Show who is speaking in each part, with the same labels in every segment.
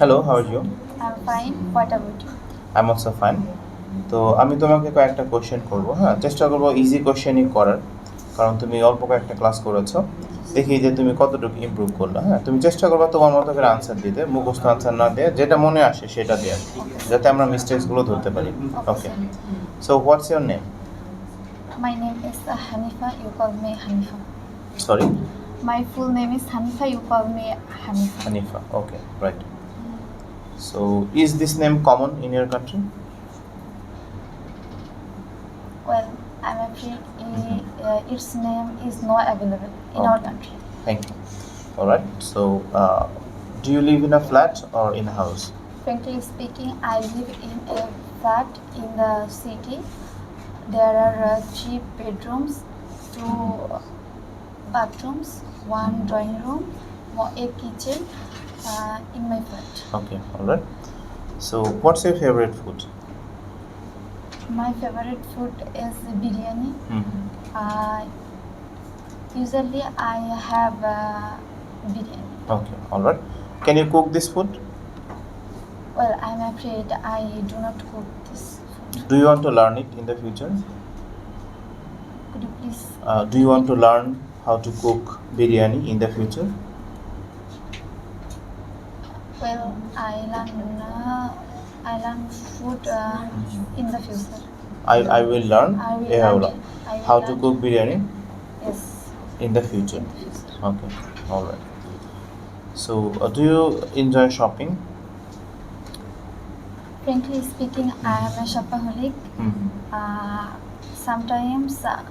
Speaker 1: Hello how are you
Speaker 2: I'm fine. What about you?
Speaker 1: I am also fine তো আমি তোমাকে কয়েকটা question করব হ্যাঁ চেষ্টা করব ইজি কোশ্চেনই করার কারণ তুমি অল্প কয়েকটা ক্লাস করেছ দেখি যে তুমি কতটুকু ইমপ্রুভ করলে হ্যাঁ তুমি চেষ্টা করবে তোমার মতো করে আনসার দিতে মুখস্থ আনসার না দিয়ে যেটা মনে আসে সেটা দেওয়ার যাতে আমরা মিস্টেক্সগুলো ধরতে পারি okay so what's your name
Speaker 2: My name is uh, Hanifa. You call me Hanifa.
Speaker 1: Sorry
Speaker 2: My full name is Hanifa. You call me Hanifa.
Speaker 1: Hanifa okay right So, is this name common in your country?
Speaker 2: Well, I'm afraid uh, its name is not available in
Speaker 1: okay.
Speaker 2: our country.
Speaker 1: Thank you. All right. So, uh, do you live in a flat or in a house?
Speaker 2: Frankly speaking, I live in a flat in the city. There are uh, three bedrooms, two bathrooms, one drawing room, a kitchen, uh, in my flat.
Speaker 1: Okay. All right. So, what's your favorite food?
Speaker 2: My favorite food is biryani.
Speaker 1: Mm-hmm.
Speaker 2: Uh, usually, I have uh, biryani.
Speaker 1: Okay. All right. Can you cook this food?
Speaker 2: Well, I'm afraid I do not cook this food.
Speaker 1: Do you want to learn it in the future?
Speaker 2: Could you please?
Speaker 1: Uh, do you want to learn how to cook biryani in the future?
Speaker 2: Well, I learn uh, I learn food uh, in the future.
Speaker 1: I, I will learn
Speaker 2: I will
Speaker 1: yeah,
Speaker 2: learn, I will
Speaker 1: how to cook biryani
Speaker 2: Yes,
Speaker 1: in the future.
Speaker 2: in the future.
Speaker 1: Okay. All right. So, uh, do you enjoy shopping?
Speaker 2: Frankly speaking, I am a shopaholic.
Speaker 1: Mm-hmm.
Speaker 2: Uh, sometimes uh,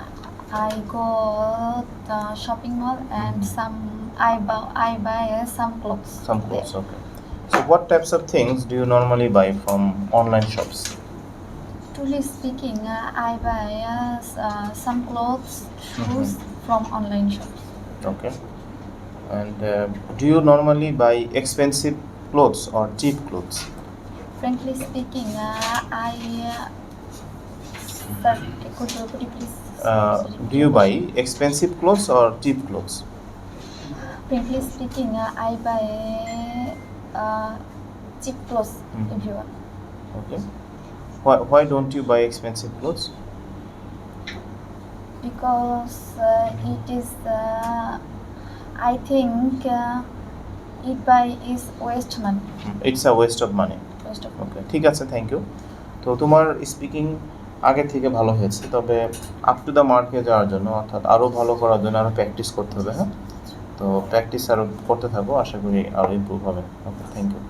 Speaker 2: I go the shopping mall and some I buy I buy uh, some clothes.
Speaker 1: Some clothes, okay. So, what types of things do you normally buy from online shops?
Speaker 2: Truly speaking, uh, I buy uh, uh, some clothes, shoes
Speaker 1: Mm-hmm.
Speaker 2: from online shops.
Speaker 1: Okay. And uh, do you normally buy expensive clothes or cheap clothes?
Speaker 2: Frankly speaking, uh, I. Uh, sir, could you, could you please?
Speaker 1: Uh, do you buy expensive clothes or cheap clothes?
Speaker 2: Frankly speaking, uh, I buy uh, cheap clothes
Speaker 1: Mhm.
Speaker 2: everyone.
Speaker 1: Okay. Why, why don't you buy expensive clothes?
Speaker 2: because uh, it is uh, i think uh, it buy is waste money
Speaker 1: It's a waste of money.
Speaker 2: waste of
Speaker 1: okay ঠিক আছে thank you তো তোমার speaking আগে থেকে ভালো হয়েছে তবে up to the মার্কে যাওয়ার জন্য অর্থাৎ আরও ভালো করার জন্য আরও প্র্যাকটিস করতে হবে হ্যাঁ তো প্র্যাকটিস আরও করতে থাকব আশা করি আরও ইম্প্রুভ হবে। Okay thank you